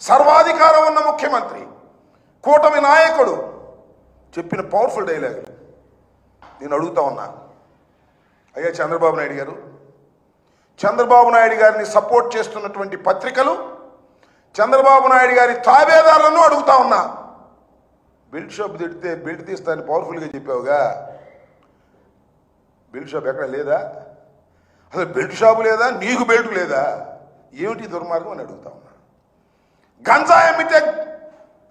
సర్వాధికారం ఉన్న ముఖ్యమంత్రి కూటమి నాయకుడు చెప్పిన పవర్ఫుల్ డైలాగ్ నేను అడుగుతా ఉన్నా. అయ్యా చంద్రబాబు నాయుడు గారు చంద్రబాబు నాయుడు గారిని సపోర్ట్ చేస్తున్నటువంటి పత్రికలు చంద్రబాబు నాయుడు గారి తాబేదారులను అడుగుతా ఉన్నా. బిల్డ్ షాప్ తిడితే బిల్డ్ తీస్తానని పవర్ఫుల్గా చెప్పావుగా. బిల్డ్ షాప్ ఎక్కడ లేదా? అసలు బెల్ట్ షాపు లేదా? నీకు బెల్ట్ లేదా? ఏమిటి దుర్మార్గం అని అడుగుతా ఉన్నా. గంజాయి అమ్మితే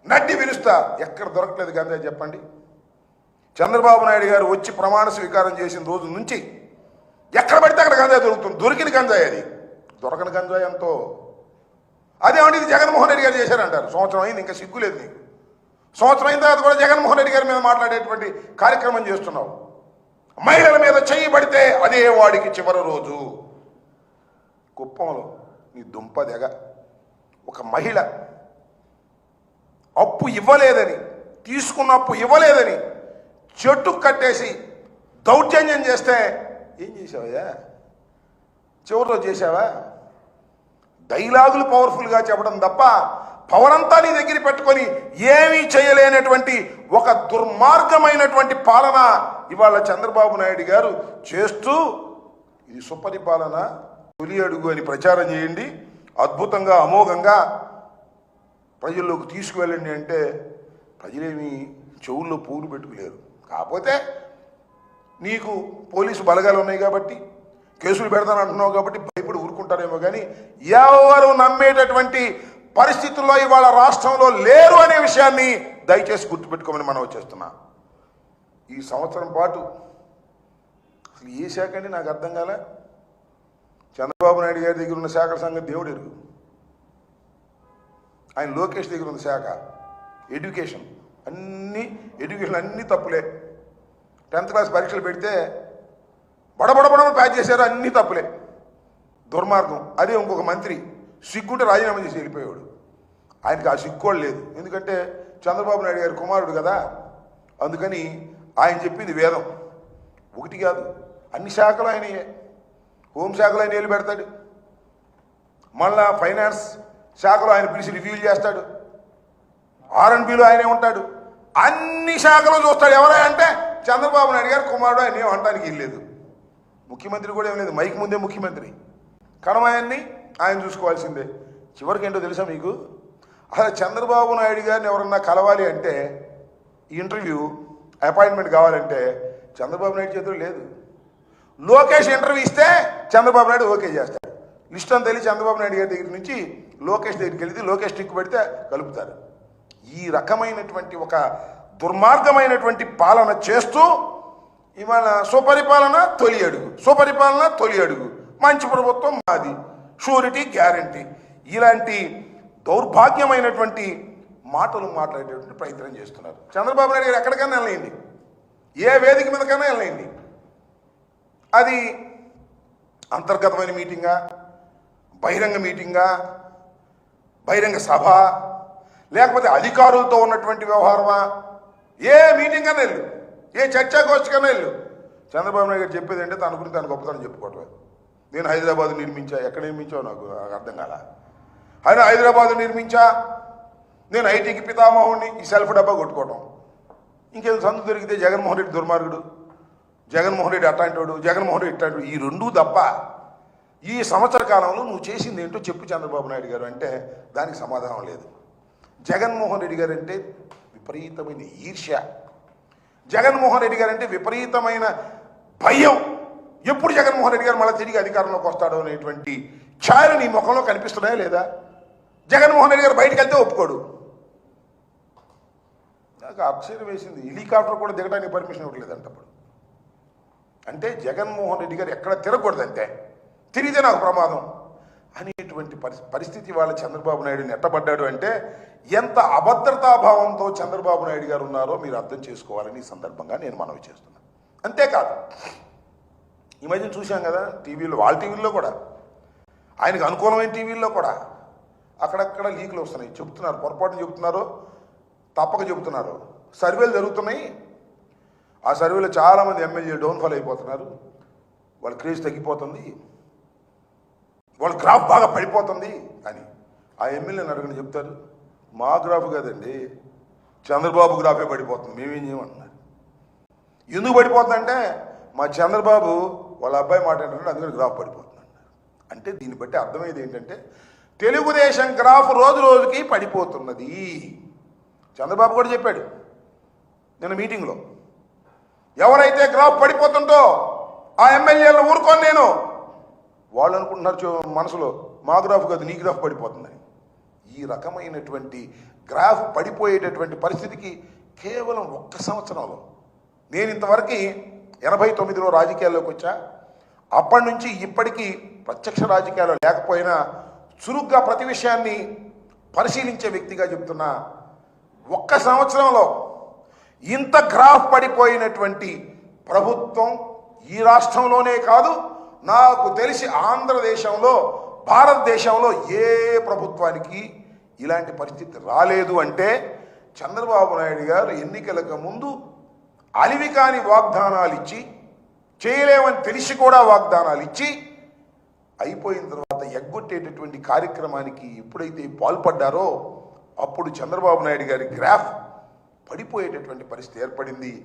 నడ్డి విరుస్తా. ఎక్కడ దొరకలేదు గంజాయి చెప్పండి. చంద్రబాబు నాయుడు గారు వచ్చి ప్రమాణ స్వీకారం చేసిన రోజు నుంచి ఎక్కడ పడితే అక్కడ గంజాయి దొరుకుతుంది. దొరికిన గంజాయి అది దొరకని గంజాయి ఎంతో. అదేమంటే ఇది జగన్మోహన్ రెడ్డి గారు చేశారంటారు. సంవత్సరం అయింది ఇంకా సిగ్గులేదు నీకు. సంవత్సరం అయిన తర్వాత కూడా జగన్మోహన్ రెడ్డి గారి మీద మాట్లాడేటువంటి కార్యక్రమం చేస్తున్నావు. మహిళల మీద చెయ్యి పడితే అదే వాడికి చివరి రోజు. కుప్పంలో నీ దుంప దెగ ఒక మహిళ అప్పు ఇవ్వలేదని తీసుకున్న అప్పు ఇవ్వలేదని చెట్టు కట్టేసి దౌర్జన్యం చేస్తే ఏం చేసావయ్యా చివరిలో చేసావా డైలాగులు పవర్ఫుల్గా చెప్పడం తప్ప పవర్ అంతా నీ దగ్గర పెట్టుకొని ఏమీ చేయలేనటువంటి ఒక దుర్మార్గమైనటువంటి పాలన ఇవాళ చంద్రబాబు నాయుడు గారు చేస్తూ ఇది సుపరిపాలన తొలి అడుగు అని ప్రచారం చేయండి. అద్భుతంగా అమోఘంగా ప్రజల్లోకి తీసుకువెళ్ళండి అంటే ప్రజలేమి చెవుల్లో పూలు పెట్టుకోలేరు. కాకపోతే నీకు పోలీసు బలగాలు ఉన్నాయి కాబట్టి కేసులు పెడతాను అంటున్నావు కాబట్టి భయపడి ఊరుకుంటారేమో కానీ ఎవరు నమ్మేటటువంటి పరిస్థితుల్లో ఇవాళ రాష్ట్రంలో లేరు అనే విషయాన్ని దయచేసి గుర్తుపెట్టుకోమని మనం వచ్చేస్తున్నా. ఈ సంవత్సరం పాటు అసలు ఏ శాఖ అండి నాకు అర్థం కాలే? చంద్రబాబు నాయుడు గారి దగ్గర ఉన్న శాఖల సంగతి దేవుడు ఎరుగు. ఆయన లోకేష్ దగ్గర ఉన్న శాఖ ఎడ్యుకేషన్ అన్ని ఎడ్యుకేషన్ అన్ని తప్పులే. టెన్త్ క్లాస్ పరీక్షలు పెడితే బడబడబడమని ప్యాచ్ చేశారు అన్ని తప్పులే. దుర్మార్గం. అదే ఇంకొక మంత్రి సిగ్గుంటే రాజీనామా చేసి వెళ్ళిపోయాడు ఆయనకి ఆ సిగ్గు కూడా లేదు. ఎందుకంటే చంద్రబాబు నాయుడు గారి కుమారుడు కదా. అందుకని ఆయన చెప్పింది వేదం. ఒకటి కాదు. అన్ని శాఖలు ఆయనయే హోంశాఖలో ఆయన నీళ్ళు పెడతాడు. మళ్ళా ఫైనాన్స్ శాఖలో ఆయన పిలిచి రివ్యూలు చేస్తాడు. ఆర్ఎన్బిలో ఆయనే ఉంటాడు. అన్ని శాఖలు చూస్తాడు. ఎవరై అంటే చంద్రబాబు నాయుడు గారు కుమారుడు ఆయన. ఏమంటానికి అనడానికి వెళ్ళలేదు ముఖ్యమంత్రి కూడా ఏం లేదు. మైక్ ముందే ముఖ్యమంత్రి. కడమాయన్ని ఆయన చూసుకోవాల్సిందే. చివరికి ఏంటో తెలుసా మీకు? అసలు చంద్రబాబు నాయుడు గారిని ఎవరన్నా కలవాలి అంటే ఇంటర్వ్యూ అపాయింట్మెంట్ కావాలంటే చంద్రబాబు నాయుడు చేతిలో లేదు. లోకేష్ ఇంటర్వ్యూ ఇస్తే చంద్రబాబు నాయుడు ఓకే చేస్తాడు. లిస్ట్ అంతా వెళ్ళి చంద్రబాబు నాయుడు గారి దగ్గర నుంచి లోకేష్ దగ్గరికి వెళితే లోకేష్ టిక్ పెడితే కలుపుతారు. ఈ రకమైనటువంటి ఒక దుర్మార్గమైనటువంటి పాలన చేస్తూ ఇవాళ సుపరిపాలన తొలి అడుగు. సుపరిపాలన తొలి అడుగు. మంచి ప్రభుత్వం మాది. Surety guarantee. ఇలాంటి దౌర్భాగ్యమైనటువంటి మాటలు మాట్లాడేటువంటి ప్రయత్నం చేస్తున్నారు. చంద్రబాబు నాయుడు గారు ఎక్కడికైనా వెళ్ళండి ఏ వేదిక మీదకైనా వెళ్ళండి అది అంతర్గతమైన మీటింగా బహిరంగ మీటింగా బహిరంగ సభ లేకపోతే అధికారులతో ఉన్నటువంటి వ్యవహారమా? ఏ మీటింగ్ అని వెళ్ళు. ఏ చర్చాగోష్ఠి కన్నా వెళ్ళు. చంద్రబాబు నాయుడు గారు చెప్పేది అంటే తన గురించి తన గొప్పతనం చెప్పుకోవట్లేదు నేను హైదరాబాద్ నిర్మించా. ఎక్కడ నిర్మించావు నాకు నాకు అర్థం కాల? ఆయన హైదరాబాద్ నిర్మించా? నేను ఐటీకి పితామహుడిని ఈ సెల్ఫ్ డబ్బా కొట్టుకోవటం. ఇంకేదో సందు దొరికితే జగన్మోహన్ రెడ్డి దుర్మార్గుడు. జగన్మోహన్ రెడ్డి అట్లాంటివాడు జగన్మోహన్ రెడ్డి ఇట్లాంటి ఈ రెండూ తప్ప ఈ సంవత్సర కాలంలో నువ్వు చేసింది ఏంటో చెప్పు చంద్రబాబు నాయుడు గారు అంటే దానికి సమాధానం లేదు. జగన్మోహన్ రెడ్డి గారు అంటే విపరీతమైన ఈర్ష్య. జగన్మోహన్ రెడ్డి గారు అంటే విపరీతమైన భయం. ఎప్పుడు జగన్మోహన్ రెడ్డి గారు మళ్ళీ తిరిగి అధికారంలోకి వస్తాడో అనేటువంటి ఛాయలు నీ ముఖంలో కనిపిస్తున్నాయా లేదా? జగన్మోహన్ రెడ్డి గారు బయటకు వెళ్తే ఒప్పుకోడు. నాకు ఆశ్చర్యం వేసింది. హెలికాప్టర్ కూడా దిగడానికి పర్మిషన్ ఇవ్వట్లేదంట అప్పుడు. అంటే జగన్మోహన్ రెడ్డి గారు ఎక్కడ తిరగకూడదంటే తిరిగితే నాకు ప్రమాదం అనేటువంటి పరిస్థితి వాళ్ళ చంద్రబాబు నాయుడు నెట్టబడ్డాడు అంటే ఎంత అభద్రతాభావంతో చంద్రబాబు నాయుడు గారు ఉన్నారో మీరు అర్థం చేసుకోవాలని ఈ సందర్భంగా నేను మనవి చేస్తున్నాను అంతేకాదు ఈ మధ్య చూశాం కదా టీవీలో వాళ్ళ టీవీల్లో కూడా ఆయనకు అనుకూలమైన టీవీల్లో కూడా అక్కడక్కడ లీకులు వస్తున్నాయి. చెబుతున్నారు పొరపాటున చెబుతున్నారు తప్పక చెబుతున్నారు. సర్వేలు జరుగుతున్నాయి. ఆ సర్వేలో చాలామంది ఎమ్మెల్యే డౌన్ఫాల్ అయిపోతున్నారు. వాళ్ళ క్రేజ్ తగ్గిపోతుంది. వాళ్ళ గ్రాఫ్ బాగా పడిపోతుంది అని. ఆ ఎమ్మెల్యేని అడగని చెప్తారు. మా గ్రాఫ్ కాదండి. చంద్రబాబు గ్రాఫే పడిపోతుంది. మేమేం చేయమంటున్నారు? ఎందుకు పడిపోతుందంటే మా చంద్రబాబు వాళ్ళ అబ్బాయి మాట ఏంటంటే అందుకని గ్రాఫ్ పడిపోతుంది అంటే దీన్ని బట్టి అర్థమయ్యేది ఏంటంటే తెలుగుదేశం గ్రాఫ్ రోజు రోజుకి పడిపోతున్నది. చంద్రబాబు కూడా చెప్పాడు నిన్న మీటింగ్లో. ఎవరైతే గ్రాఫ్ పడిపోతుంటో ఆ ఎమ్మెల్యేలను ఊరుకోను నేను. వాళ్ళు అనుకుంటున్నారు మనసులో మా గ్రాఫ్ కాదు నీ గ్రాఫ్ పడిపోతుందని. ఈ రకమైనటువంటి గ్రాఫ్ పడిపోయేటటువంటి పరిస్థితికి కేవలం ఒక్క సంవత్సరంలో. నేను ఇంతవరకు ఎనభై తొమ్మిదిలో రాజకీయాల్లోకి వచ్చా. అప్పటి నుంచి ఇప్పటికీ ప్రత్యక్ష రాజకీయాలు లేకపోయినా చురుగ్గా ప్రతి విషయాన్ని పరిశీలించే వ్యక్తిగా చెప్తున్నా. ఒక్క సంవత్సరంలో ఇంత గ్రాఫ్ పడిపోయినటువంటి ప్రభుత్వం ఈ రాష్ట్రంలోనే కాదు నాకు తెలిసి ఆంధ్రదేశంలో భారతదేశంలో ఏ ప్రభుత్వానికి ఇలాంటి పరిస్థితి రాలేదు అంటే చంద్రబాబు నాయుడు గారు ఎన్నికలకు ముందు అలివి కాని వాగ్దానాలు ఇచ్చి చేయలేమని తెలిసి కూడా వాగ్దానాలు ఇచ్చి అయిపోయిన తర్వాత ఎగ్గొట్టేటటువంటి కార్యక్రమానికి ఎప్పుడైతే పాల్పడ్డారో అప్పుడు చంద్రబాబు నాయుడు గారి గ్రాఫ్ పడిపోయేటటువంటి పరిస్థితి ఏర్పడింది.